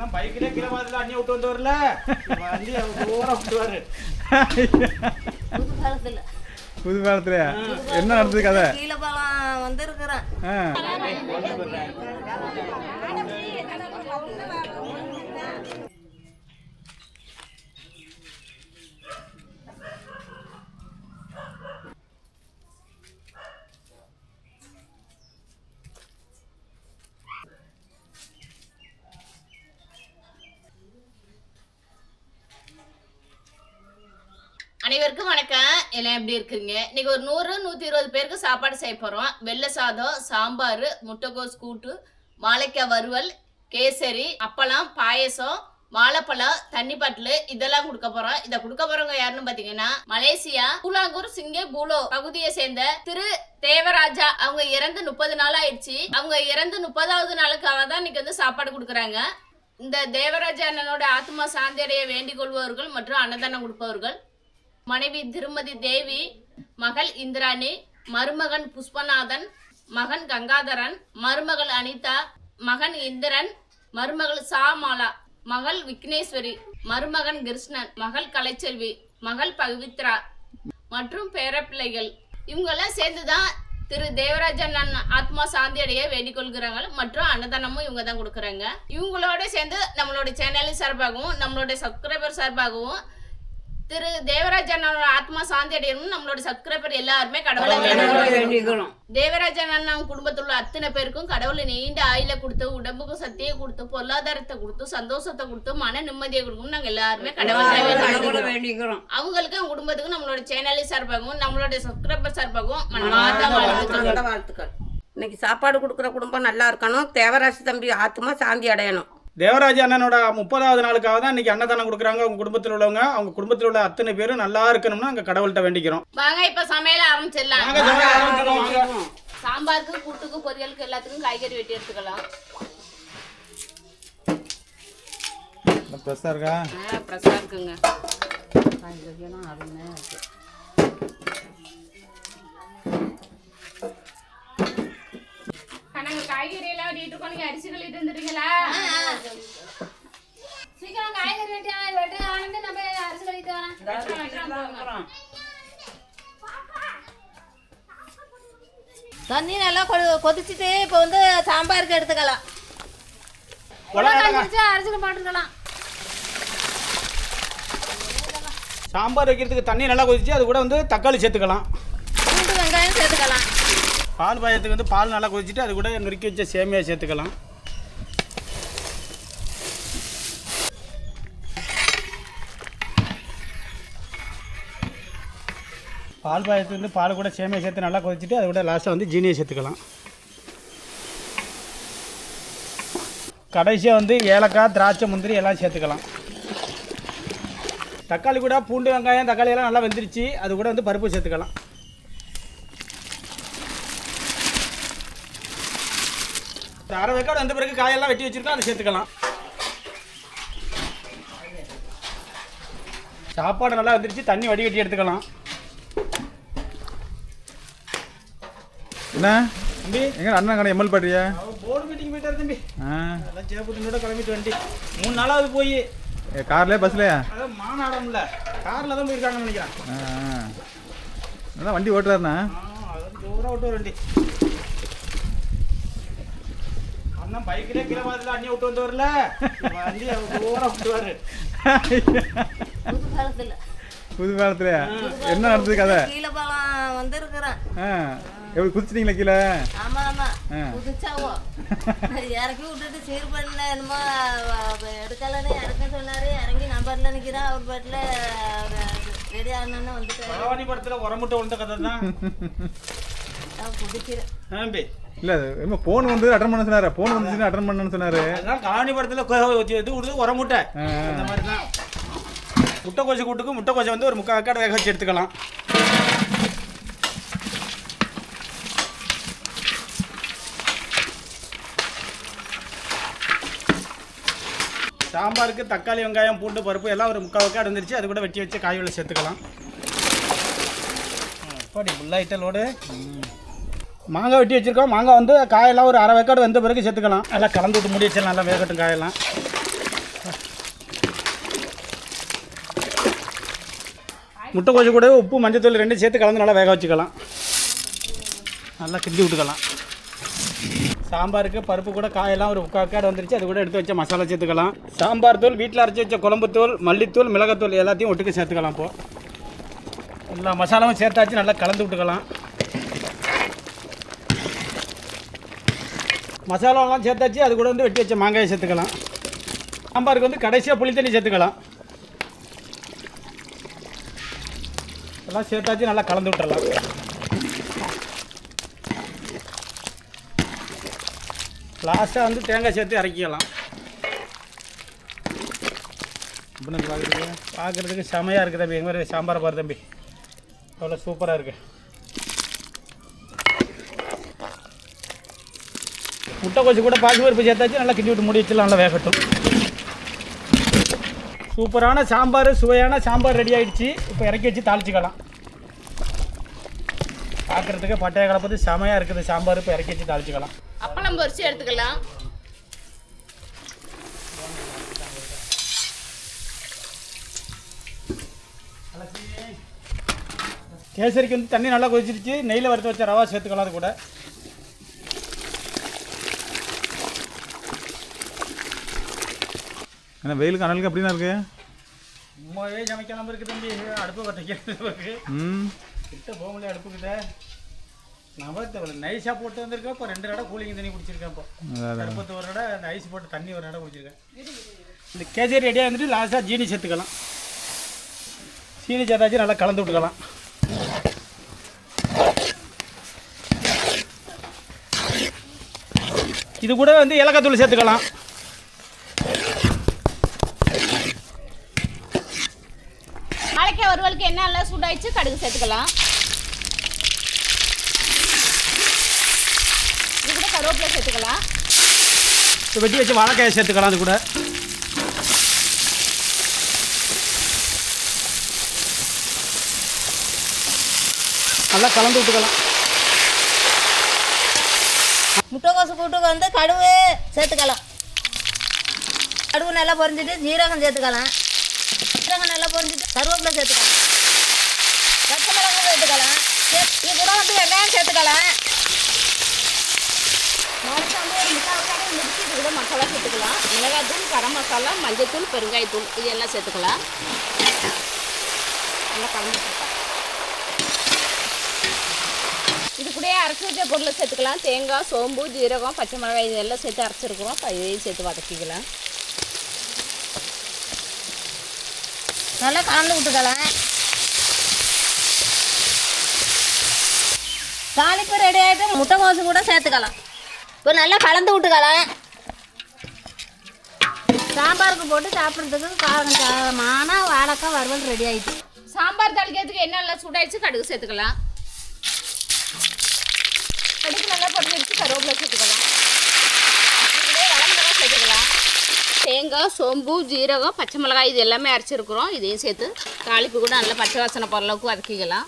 அண்ணன் பைக்கிலே கீழே பாத்துல அண்ணி விட்டு வந்து வரல வண்டி தூரம் விட்டுவாரு புது காலத்துல புது காலத்துல என்ன நடந்தது கதை? கீழே பாலம் வந்திருக்கிறேன். அனைவருக்கும் வணக்கம். எல்லாம் எப்படி இருக்குங்க? இன்னைக்கு ஒரு நூறு நூத்தி இருபது பேருக்கு சாப்பாடு செய்ய போறோம். வெள்ளை சாதம் சாம்பார் முட்டைகோஸ் கூட்டு வாழைக்காய் வறுவல் கேசரி அப்பளம் பாயசம் வாழைப்பழம் தண்ணி பாட்டில் இதெல்லாம் கொடுக்க போறோம். இதை கொடுக்க போறவங்க யாருன்னு பாத்தீங்கன்னா மலேசியா கூலாங்கூர் சிங்கே பூலோ பகுதியை சேர்ந்த திரு தேவராஜா. அவங்க இறந்து முப்பது நாள் ஆயிடுச்சு. அவங்க இறந்து முப்பதாவது நாளுக்காக தான் இன்னைக்கு வந்து சாப்பாடு கொடுக்குறாங்க. இந்த தேவராஜா அண்ணனோட ஆத்மா சாந்தியடைய வேண்டிக் கொள்பவர்கள் மற்றும் அன்னதானம் கொடுப்பவர்கள். மனைவி திருமதி தேவி மகள் இந்திராணி மருமகன் புஷ்பநாதன் மகன் கங்காதரன் மருமகள் அனிதா மகன் இந்திரன் மருமகள் சாமாலா மகள் விக்னேஸ்வரி மருமகன் கிருஷ்ணன் மகள் கலைச்செல்வி மகள் பவித்ரா மற்றும் பேரப்பிள்ளைகள் இவங்கெல்லாம் சேர்ந்துதான் திரு தேவராஜன் அண்ணன் ஆத்மா சாந்தி அடைய வேண்டிக் கொள்கிறாங்க மற்றும் அன்னதானமும் இவங்க தான் கொடுக்குறாங்க. இவங்களோட சேர்ந்து நம்மளோட சேனலின் சார்பாகவும் நம்மளோட சப்ஸ்கிரைபர் சார்பாகவும் திரு தேவராஜ் அண்ணனோட ஆத்மா சாந்தி அடையணும் நம்மளோட சப்ஸ்கிரைபர் எல்லாருமே கடவுளை வேண்டிக்கிறோம் தேவராஜ் அண்ணன் குடும்பத்தில் உள்ள அத்தனை பேருக்கும் கடவுளை நீண்ட ஆயில கொடுத்து உடம்புக்கு சக்தியை கொடுத்து பொருளாதாரத்தை கொடுத்து சந்தோஷத்தை கொடுத்து மன நிம்மதியை கொடுக்கும் நாங்க எல்லாருமே கடவுளை வேண்டிக்கிறோம் அவங்களுக்கு அவங்க குடும்பத்துக்கும் நம்மளோட சேனல் சார்பாகவும் நம்மளோட சப்ஸ்கிரைபர் சார்பாகவும் வாழ்த்துக்கள். வாழ்த்துக்கள். இன்னைக்கு சாப்பாடு கொடுக்குற குடும்பம் நல்லா இருக்கணும். தேவராசி தம்பி ஆத்மா சாந்தி அடையணும். தேவராஜ அண்ணனோட முப்பதாவது நாளுக்காக தான் இன்னைக்கு அன்னதானம் கொடுக்குறாங்க. அவங்க குடும்பத்தில் உள்ளவங்க. அவங்க குடும்பத்தில் உள்ள அத்தனை பேரும் நல்லா இருக்கணும்னு அங்க கடவுள்கிட்ட வேண்டிக்கிறோம். வாங்க இப்ப சமையல ஆரம்பிச்சிடலாம். வாங்க, சமையல் ஆரம்பிச்சிடலாம், வாங்க. சாம்பாருக்கு கூட்டுக்கு பொரியலுக்கு எல்லாத்துக்கும் காய்கறி வெட்டி எடுத்துக்கலாம். பெருசா இருக்கா? ஃப்ரெஷ்ஷாக இருக்குங்க. நாங்கள் காய்கறி இருக்கோம் நீங்கள் அரிசி கழுவிட்டு வந்துட்டீங்களா சீக்கிரம் காய்கறி வெட்டி வெட்டி ஆனந்து நம்ம அரிசி கழுவிட்டு வரேன் தண்ணி நல்லா கொ கொதிச்சுட்டு இப்போ வந்து சாம்பாருக்கு எடுத்துக்கலாம். அரிசியில் போட்டுருக்கலாம் சாம்பார் வைக்கிறதுக்கு தண்ணி நல்லா கொதிச்சு அது கூட வந்து தக்காளி சேர்த்துக்கலாம். பால் பாயத்துக்கு வந்து பால் நல்லா கொதிச்சுட்டு அது கூட நொறுக்கி வச்ச சேமியா சேர்த்துக்கலாம். பால் பாயத்துக்கு வந்து பால் கூட சேமியா சேர்த்து நல்லா கொதிச்சுட்டு அது கூட லாஸ்ட்டாக வந்து ஜீனியை சேர்த்துக்கலாம். கடைசியாக வந்து ஏலக்காய் திராட்சை முந்திரி எல்லாம் சேர்த்துக்கலாம். தக்காளி கூட பூண்டு வெங்காயம் தக்காளி எல்லாம் நல்லா வெந்துருச்சு. அது கூட வந்து பருப்பு சேர்த்துக்கலாம். அரை வெக்காடு வந்த பிறகு காயெல்லாம் வெட்டி வச்சிருக்கோம் அதை சேர்த்துக்கலாம். சாப்பாடு நல்லா வந்துருச்சு தண்ணி வடிகட்டி எடுத்துக்கலாம். என்ன? தம்பி. எங்க அண்ணன் கடை எம்எல் பாட்டியா? போர்டு மீட்டிங் போயிட்டாரு தம்பி. அதெல்லாம் சேப்புத்தினோட கிளம்பிட்டு வண்டி மூணு நாளாவது போய். கார்லயா பஸ்லயா? அதான் மாநாடம்ல காரில் தான் போயிருக்காங்கன்னு நினைக்கிறேன். நல்லா வண்டி ஓட்டுறாருண்ணா? ஜோராக விட்டு வண்டி. அண்ணன் பைக்கிலே கீழே பாத்துல அண்ணி விட்டு வந்து வரல வண்டி ஜோராக விட்டுவாரு புது காலத்துல என்ன நடந்தது கதை? கீழே பாலம் வந்திருக்கிறேன். எப்படி குதிச்சிட்டீங்களா கீழே? ஆமா ஆமா. ஆ. புதுச்சாவோ இறக்கி விட்டுட்டு சீர் பண்ண என்னமோ எடுக்கலன்னு இறக்க சொன்னாரு. இறங்கி நம்பர்ல நிக்கிறான் அவர் பாட்டுல ரெடி ஆனோன்னு வந்துட்டாரு. பரவானி படத்தில் உரமுட்டை விழுந்த கதை தான் இல்ல என்ன போன் வந்து அட்டன் பண்ண சொன்னாரு. போன் வந்துச்சுன்னு அட்டன் பண்ணணும்னு சொன்னாரு. அதனால கலாணி படத்தில் இது ஆ, ஆ. அந்த மாதிரி தான் முட்டை கோசை கூட்டுக்கு முட்டை கோசை வந்து ஒரு முக்கால் வேக வச்சு எடுத்துக்கலாம். சாம்பாருக்கு தக்காளி வெங்காயம் பூண்டு பருப்பு எல்லாம் ஒரு முக்கால் வெக்காடு வந்துருச்சு அது கூட வெட்டி வச்சு காய் உள்ள சேர்த்துக்கலாம். அப்படி புல்லாயிட்ட லோடு. மாங்காய் வெட்டி வச்சிருக்கோம். மாங்காய் வந்து காயெல்லாம் ஒரு அரை வேக்காடு வந்த பிறகு சேர்த்துக்கலாம் நல்லா கலந்து விட்டு முடி வச்சிடலாம். நல்லா வேகட்டும் காயெல்லாம். முட்டைக்கோசு கூட உப்பு மஞ்சத்தூள் ரெண்டும் சேர்த்து கலந்து நல்லா வேக வச்சுக்கலாம். நல்லா கிண்டி விட்டுக்கலாம். சாம்பாருக்கு பருப்பு கூட காயெல்லாம் ஒரு முக்கால் வந்துருச்சு. அது கூட எடுத்து வச்ச மசாலா சேர்த்துக்கலாம். சாம்பார் தூள் வீட்டில் அரைச்சி வச்ச குழம்புத்தூள் மல்லித்தூள் மிளகாத்தூள் எல்லாத்தையும் ஒட்டுக்கு சேர்த்துக்கலாம் இப்போது எல்லா மசாலாவும் சேர்த்தாச்சு. நல்லா கலந்து விட்டுக்கலாம். மசாலாலாம் சேர்த்தாச்சு அது கூட வந்து வெட்டி வச்ச மாங்காயை சேர்த்துக்கலாம். சாம்பாருக்கு வந்து கடைசியாக புளி தண்ணி சேர்த்துக்கலாம். எல்லாம் சேர்த்தாச்சு நல்லா கலந்து விட்டுறலாம். லாஸ்ட்டாக வந்து தேங்காய் சேர்த்து இறக்கிக்கலாம். அப்படின்னு பார்க்குறதுக்கு பார்க்குறதுக்கு செமையாக இருக்குது தம்பி. எங்கள் மாதிரி சாம்பார் பாரு தம்பி. அவ்வளோ சூப்பராக இருக்குது முட்டை கொச்சு கூட பாசி பருப்பு சேர்த்தாச்சு நல்லா கிண்டி விட்டு மூடி வச்சுலாம் நல்லா வேகட்டும். சூப்பரான சாம்பார் சுவையான சாம்பார் ரெடி ஆயிடுச்சு. இப்போ இறக்கி வச்சு தாளிச்சிக்கலாம். பார்க்குறதுக்கு பட்டைய கலப்பது செமையாக இருக்குது சாம்பார் இப்போ இறக்கி வச்சு தாளிச்சிக்கலாம். அப்பளம் பொரிச்சு எடுத்துக்கலாம். கேசரிக்கு வந்து தண்ணி நல்லா கொதிச்சிருச்சு. நெய்யில் வறுத்து வச்ச ரவா சேர்த்துக்கலாம் அது கூட. ஏன்னா வெயிலுக்கு அனலுக்கு அப்படின்னா இருக்கு? சும்மாவே சமைக்காம இருக்கு தம்பி. அடுப்பு பற்ற இருக்கு. ம். கிட்ட போக முடியல அடுப்புக்கிட்ட. நான் நைஸாக போட்டு வந்திருக்கேன். இப்போ ரெண்டு இடம் கூலிங் தண்ணி குடிச்சிருக்கேன் இப்போ. அடுப்பத்து ஒரு இடம் அந்த ஐஸ் போட்டு தண்ணி ஒரு இடம் குடிச்சிருக்கேன். இந்த கேசரி ரெடியாக இருந்துட்டு லாஸ்ட்டாக ஜீனி சேர்த்துக்கலாம். சீனி சேர்த்தாச்சு நல்லா கலந்து விட்டுக்கலாம். இது கூட வந்து ஏலக்காய் தூள் சேர்த்துக்கலாம். வாழைக்காய் வறுவலுக்கு என்ன நல்லா சூடாயிடுச்சு கடுகு சேர்த்துக்கலாம். இது கூட கருவேப்பிலை சேர்த்துக்கலாம். வெட்டி வச்சு வாழைக்காயை சேர்த்துக்கலாம் அது கூட. நல்லா கலந்து விட்டுக்கலாம். முட்டைக்கோசு கூட்டுக்கு வந்து கடுகு சேர்த்துக்கலாம். கடுகு நல்லா பொரிஞ்சிட்டு ஜீரகம் சேர்த்துக்கலாம். ஜீரகம் நல்லா பொரிஞ்சிட்டு கருவேப்பிலை சேர்த்துக்கலாம். பச்சை மிளகாய் சேர்த்துக்கலாம். இது கூட வந்து வெங்காயம் சேர்த்துக்கலாம். வந்து கூட மசாலா சேர்த்துக்கலாம். மிளகாய்த்தூள் கரம் மசாலா மஞ்சத்தூள் பெருங்காயத்தூள் இது எல்லாம் சேர்த்துக்கலாம். நல்லா கலந்து இது கூட அரைச்சி வச்ச பொருளை சேர்த்துக்கலாம். தேங்காய் சோம்பு ஜீரகம் பச்சை மிளகாய் இதெல்லாம் சேர்த்து அரைச்சிருக்கிறோம். இதையும் சேர்த்து வதக்கிக்கலாம். நல்லா கலந்து விட்டுக்கலாம் தாளிப்பு ரெடி ஆகிட்டு முட்டைக்கோசு கூட சேர்த்துக்கலாம். இப்போ நல்லா கலந்து விட்டுக்கலாம் சாம்பாருக்கு போட்டு சாப்பிட்றதுக்கு காரம் காரமான வாழைக்காய் வறுவல் ரெடி ஆகிட்டு சாம்பார் தாளிக்கிறதுக்கு என்னெல்லாம் நல்லா சூடாயிடுச்சு கடுகு சேர்த்துக்கலாம். கடுகு நல்லா பொரிஞ்சிருச்சு கருவேப்பிலை சேர்த்துக்கலாம் இதுலேயே மிளகாய் சேர்த்துக்கலாம் தேங்காய் சோம்பு ஜீரகம் பச்சை மிளகாய் இது எல்லாமே அரைச்சிருக்கிறோம். இதையும் சேர்த்து தாளிப்பு கூட நல்லா பச்சை வாசனை போகிற அளவுக்கு வதக்கிக்கலாம்.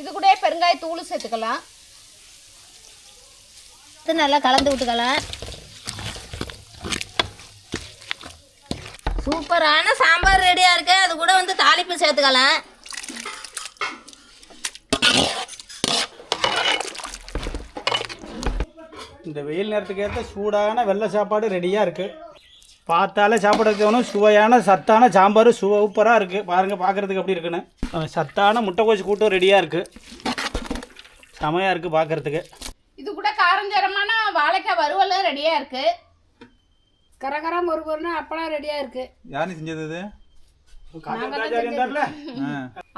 இது கூட பெருங்காய தூள் சேர்த்துக்கலாம். இது நல்லா கலந்து விட்டுக்கலாம். சூப்பரான சாம்பார் ரெடியாக இருக்கு. அது கூட வந்து தாளிப்பு சேர்த்துக்கலாம். இந்த வெயில் நேரத்துக்கு ஏற்ற சூடான வெள்ளை சாப்பாடு ரெடியாக இருக்குது பார்த்தாலே சாப்பிட்றதுக்கு வேணும் சுவையான சத்தான சாம்பார் சூப்பராக இருக்குது பாருங்கள் பார்க்குறதுக்கு எப்படி இருக்குன்னு. சத்தான முட்டைக்கோச்சு கூட்டம் ரெடியாக இருக்குது செமையாக இருக்குது பார்க்குறதுக்கு. இது கூட காரஞ்சரமான வாழைக்காய் வறுவலும் ரெடியாக இருக்குது கரகரம் ஒரு பொருள் அப்பளம் ரெடியாக இருக்குது யார் செஞ்சது இது?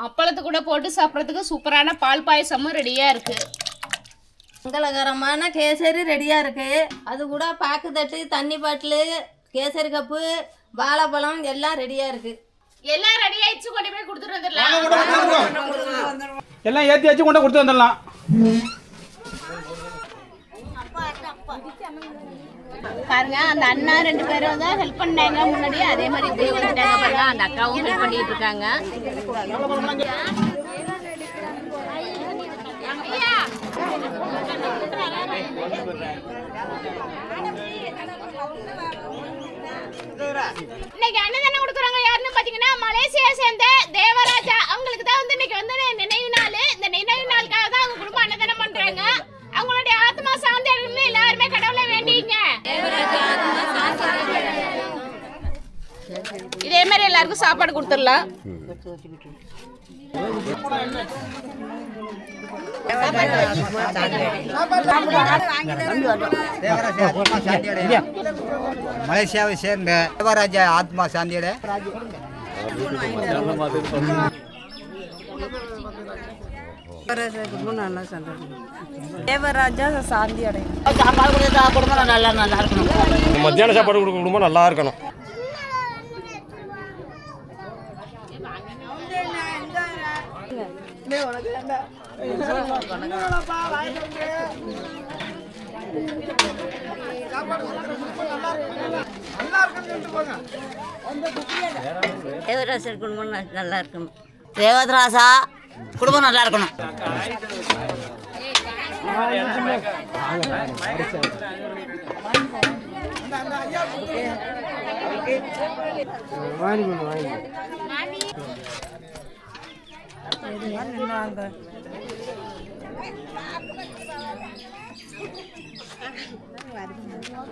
அப்பளத்து கூட போட்டு சாப்பிட்றதுக்கு சூப்பரான பால் பாயசமும் ரெடியாக இருக்குது மங்களகரமான கேசரி ரெடியாக இருக்கு. அது கூட பாக்கு தட்டு தண்ணி பாட்டிலு கேசரி கப்பு வாழைப்பழம் எல்லாம் ரெடியாக இருக்கு. எல்லாம் ரெடி ஆயிடுச்சு கொண்டு போய் கொடுத்துட்டு வந்துடலாம். எல்லாம் ஏற்றி வச்சு கொண்டு கொடுத்து வந்துடலாம். பாருங்க அந்த அண்ணா ரெண்டு பேரும் தான் ஹெல்ப் பண்ணாங்க முன்னாடியே. அதே மாதிரி இப்படி வந்துட்டாங்க பாருங்க அந்த அக்காவும் ஹெல்ப் பண்ணிட்டு இருக்காங்க. இன்னைக்கு அன்னதானம் கொடுக்குறவங்க யாருன்னு பாத்தீங்கன்னா மலேசியா சேர்ந்த தேவராஜா. அவங்களுக்கு தான் வந்து இன்னைக்கு வந்து நினைவு நாள். இந்த நினைவு நாளுக்காக தான் அவங்க குடும்பம் அன்னதானம் பண்றாங்க. அவங்களுடைய ஆத்மா சாந்தி அடையணும்னு எல்லாருமே கடவுளை வேண்டிங்க. இதே மாதிரி எல்லாருக்கும் சாப்பாடு கொடுத்துடலாம். மலேசியாவை சேர்ந்த தேவராஜா ஆத்மா சாந்தியோட. தேவராஜா சாந்தி அடையும் சாப்பாடு கொடுத்தா குடும்பம் நல்லா நல்லா இருக்கணும் மத்தியான சாப்பாடு குடும்பம் நல்லா இருக்கணும் தேவதராசா குடும்பம் நல்லா இருக்கணும்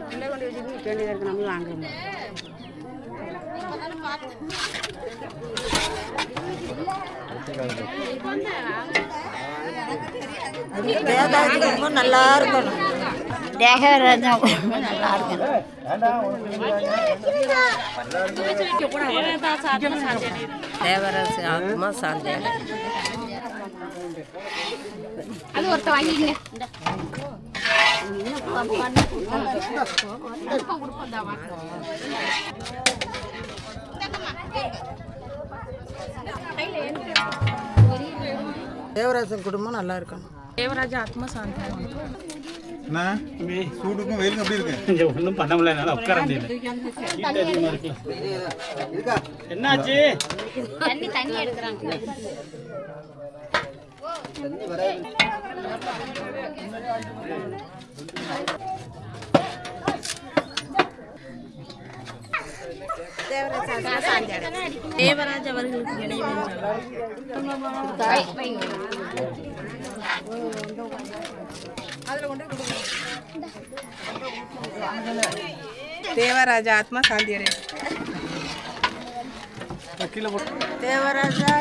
பிள்ளை தேவதராசா குடும்பம் வேண்டியதாக இருக்கு நம்ம வாங்குறோம் நல்லா இருக்கணும் தேவராஜா நல்லா இருக்கணும் தேவராஜ் ஆத்மா சாந்தி அது ஒருத்த வாங்கிங்க தேவராஜன் குடும்பம் நல்லா இருக்கணும். தேவராஜா ஆத்மா சாந்தி என்ன சூடுக்கும் வெயிலுக்கும் எப்படி இருக்கு? இங்கே ஒன்றும் பண்ண முடியல என்னால் உட்கார முடியல. என்னாச்சு? தண்ணி தண்ணி எடுக்கிறாங்க. தேவராஜ் அவர்களுக்கு நினைவு தேவராஜா ஆத்மா சாந்தி அடையும் தேவராஜா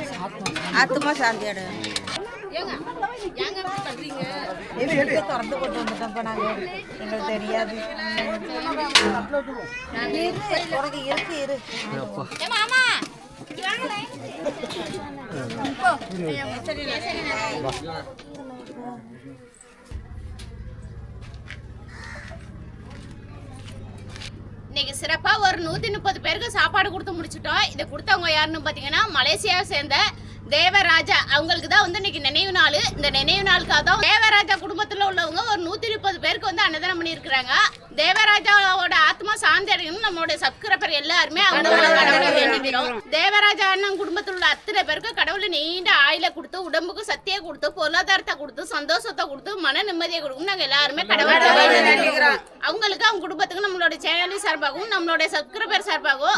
ஆத்மா சாந்தி அடையும் திறந்து போட்டு வந்துட்டோம்ப்பா நாங்கள் எங்களுக்கு தெரியாது. உனக்கு இருக்கு இரு. மாமா இன்னைக்கு சிறப்பா ஒரு நூத்தி முப்பது பேருக்கு சாப்பாடு கொடுத்து முடிச்சிட்டோம். இதை கொடுத்தவங்க யாருன்னு பாத்தீங்கன்னா மலேசியாவை சேர்ந்த தேவராஜா அவங்களுக்கு தான் வந்து இன்னைக்கு நினைவு நாள். இந்த நினைவு நாளுக்காக தான் தேவராஜா குடும்பத்துல உள்ளவங்க ஒரு நூத்தி முப்பது பேருக்கு வந்து அன்னதானம் பண்ணியிருக்கிறாங்க. தேவராஜாவோட ஆத்மா சாந்தி அடையணும் நம்மளுடைய சப்ஸ்கிரைபர் எல்லாருமே அவங்களோட கடவுளை வேண்டிக்கிறோம். தேவராஜா அண்ணன் குடும்பத்தில் உள்ள அத்தனை பேருக்கு கடவுளை நீண்ட ஆயில கொடுத்து உடம்புக்கு சக்தியை கொடுத்து பொருளாதாரத்தை கொடுத்து சந்தோஷத்தை கொடுத்து மன நிம்மதியை கொடுக்கும் நாங்க எல்லாருமே கடவுளை அவங்களுக்கு அவங்க குடும்பத்துக்கு நம்மளோட சேனல் சார்பாகவும் நம்மளோட சப்ஸ்கிரைபர் சார்பாகவும்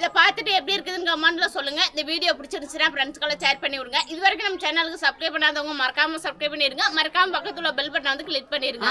இதை பார்த்துட்டு எப்படி இருக்குதுன்னு கமெண்ட்ல சொல்லுங்க. இந்த வீடியோ பிடிச்சிருந்துச்சுன்னா ஃப்ரெண்ட்ஸ்க்கெல்லாம் ஷேர் பண்ணி விடுங்க இது வரைக்கும் நம்ம சேனலுக்கு சப்ஸ்கிரைப் பண்ணாதவங்க மறக்காம சப்ஸ்கிரைப் பண்ணிருங்க மறக்காம பக்கத்துல பெல் பட்டன் வந்து கிளிக் பண்ணிருங்க